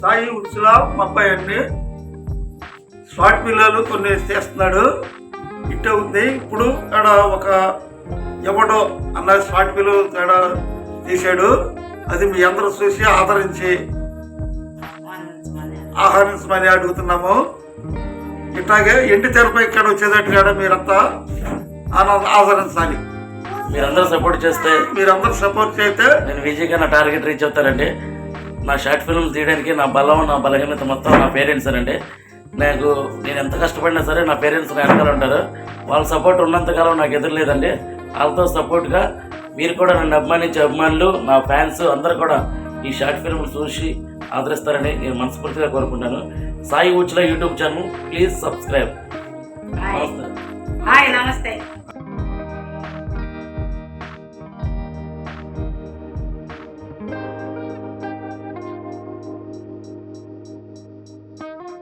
సాయి ఉత్సలా మా అబ్బాయి అండి. షార్ట్ పిల్లలు కొన్ని చేస్తున్నాడు. ఇట్టే ఉంది. ఇప్పుడు ఇక్కడ ఒక ఎవడో అన్న షార్ట్ పిల్లలు తేడా తీశాడు. అది మీ అందరూ చూసి ఆదరించి ఆహ్వానించమని అడుగుతున్నాము. ఇట్లాగే ఎండి తెరపై ఇక్కడ వచ్చేటట్టుగా మీరంతా ఆనంద ఆదరించాలి. మీరందరూ సపోర్ట్ చేస్తే మీరందరూ సపోర్ట్ చేస్తే నేను విజయ్గా నా టార్గెట్ రీచ్ అవుతానండి. నా షార్ట్ ఫిల్మ్ తీయడానికి నా బలం నా బలహీనత మొత్తం నా పేరెంట్స్ అండి. నాకు నేను ఎంత కష్టపడినా సరే నా పేరెంట్స్ నా వెనకాల ఉంటారు. వాళ్ళ సపోర్ట్ ఉన్నంతకాలం నాకు ఎదురులేదండి వాళ్ళతో సపోర్ట్గా మీరు కూడా నన్ను అభిమానించే అభిమానులు నా ఫ్యాన్స్ అందరూ కూడా ఈ షార్ట్ ఫిల్మ్ చూసి ఆదరిస్తారని నేను మనస్ఫూర్తిగా కోరుకుంటాను. Sai Uchula YouTube channel please subscribe నమస్తే.